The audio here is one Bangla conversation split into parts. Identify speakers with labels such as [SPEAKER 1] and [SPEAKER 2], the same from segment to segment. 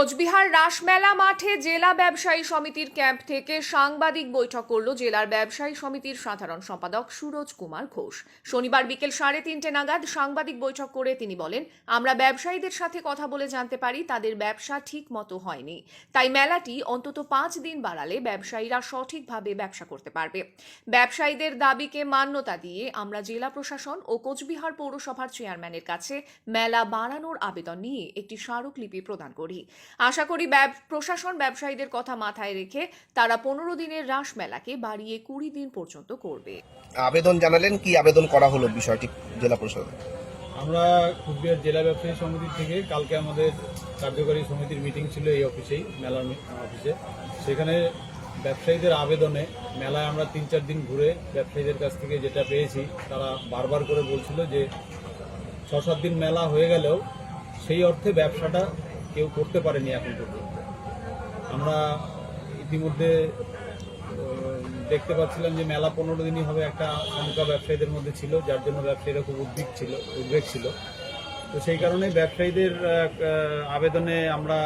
[SPEAKER 1] কোচবিহার রাসমেলা মাঠে জেলা ব্যবসায়ী সমিতির ক্যাম্প থেকে সাংবাদিক বৈঠক করল জেলার ব্যবসায়ী সমিতির সাধারণ সম্পাদক সুরজ কুমার ঘোষ। শনিবার বিকেল সাড়ে তিনটে নাগাদ সাংবাদিক বৈঠক করে তিনি বলেন, আমরা ব্যবসায়ীদের সাথে কথা বলে জানতে পারি, তাদের ব্যবসা ঠিক মতো হয়নি। তাই মেলাটি অন্তত পাঁচ দিন বাড়ালে ব্যবসায়ীরা সঠিকভাবে ব্যবসা করতে পারবে। ব্যবসায়ীদের দাবিকে মান্যতা দিয়ে আমরা জেলা প্রশাসন ও কোচবিহার পৌরসভার চেয়ারম্যানের কাছে মেলা বাড়ানোর আবেদন নিয়ে একটি স্মারকলিপি প্রদান করি। আশা করি ব্যব- প্রশাসন ব্যবসায়ীদের কথা মাথায় রেখে তারা পনেরো দিনের রাস মেলাকে বাড়িয়ে কুড়ি দিন পর্যন্ত করবে।
[SPEAKER 2] আবেদন জানালেন কি আবেদন করা হলো বিষয়টি জেলা প্রশাসন?
[SPEAKER 3] আমরা কুচবিহার জেলা ব্যবসায়ী সমিতি থেকে কালকে আমাদের কার্যকরী সমিতির মিটিং ছিল এই অফিসেই মেলার অফিসে। সেখানে ব্যবসায়ীদের আবেদনে মেলায় আমরা তিন চার দিন ঘুরে ব্যবসায়ীদের কাছ থেকে যেটা পেয়েছি তারা বারবার করে বলছিল যে ছ সাত দিন মেলা হয়ে গেলেও সেই অর্থে ব্যবসাটা কেউ করতে পারেনি এখন পর্যন্ত। আমরা ইতিমধ্যে দেখতে পাচ্ছিলাম যে মেলা পনেরো দিনই হবে একটা শঙ্কা ব্যবসায়ীদের মধ্যে ছিল, যার জন্য ব্যবসায়ীরা খুব উদ্বিগ ছিল, উদ্বেগ ছিল। তো সেই কারণে ব্যবসায়ীদের আবেদনে আমরা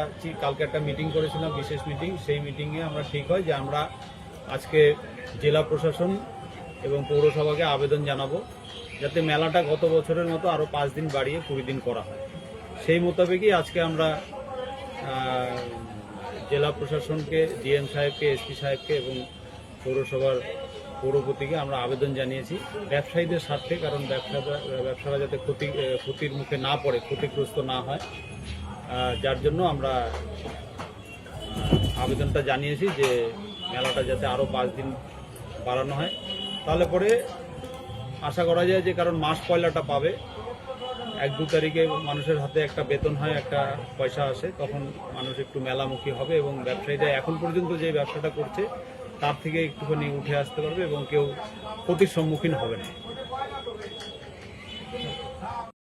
[SPEAKER 3] কালকে একটা মিটিং করেছিলাম, বিশেষ মিটিং সেই মিটিংয়ে আমরা ঠিক হয় যে আমরা আজকে জেলা প্রশাসন এবং পৌরসভাকে আবেদন জানাব, যাতে মেলাটা গত বছরের মতো আরও পাঁচ দিন বাড়িয়ে কুড়ি দিন করা হয়। সেই মোতাবেকই আজকে আমরা জেলা প্রশাসনকে, ডিএম সাহেবকে, এসপি সাহেবকে এবং পৌরসভার পৌরপতিকে আমরা আবেদন জানিয়েছি। ব্যবসায়ীদের স্বার্থে, কারণ ব্যবসা, ব্যবসারা যাতে ক্ষতি, ক্ষতির মুখে না পড়ে, ক্ষতিগ্রস্ত না হয়। যার জন্য আমরা আবেদনটা জানিয়েছি যে মেলাটা যাতে আরও পাঁচ দিন বাড়ানো হয়। তাহলে পরে আশা করা যায় যে কারণ মাস পয়লাটা পাবে। এক দু তারিখে মানুষের হাতে একটা বেতন হয়, একটা পয়সা আসে, তখন মানুষ একটু মেলামুখী হবে এবং ব্যবসায়ীরা এখন পর্যন্ত যে ব্যবসাটা করছে, তার থেকে একটুখানি উঠে আসতে পারবে এবং কেউ ক্ষতির সম্মুখীন হবে না।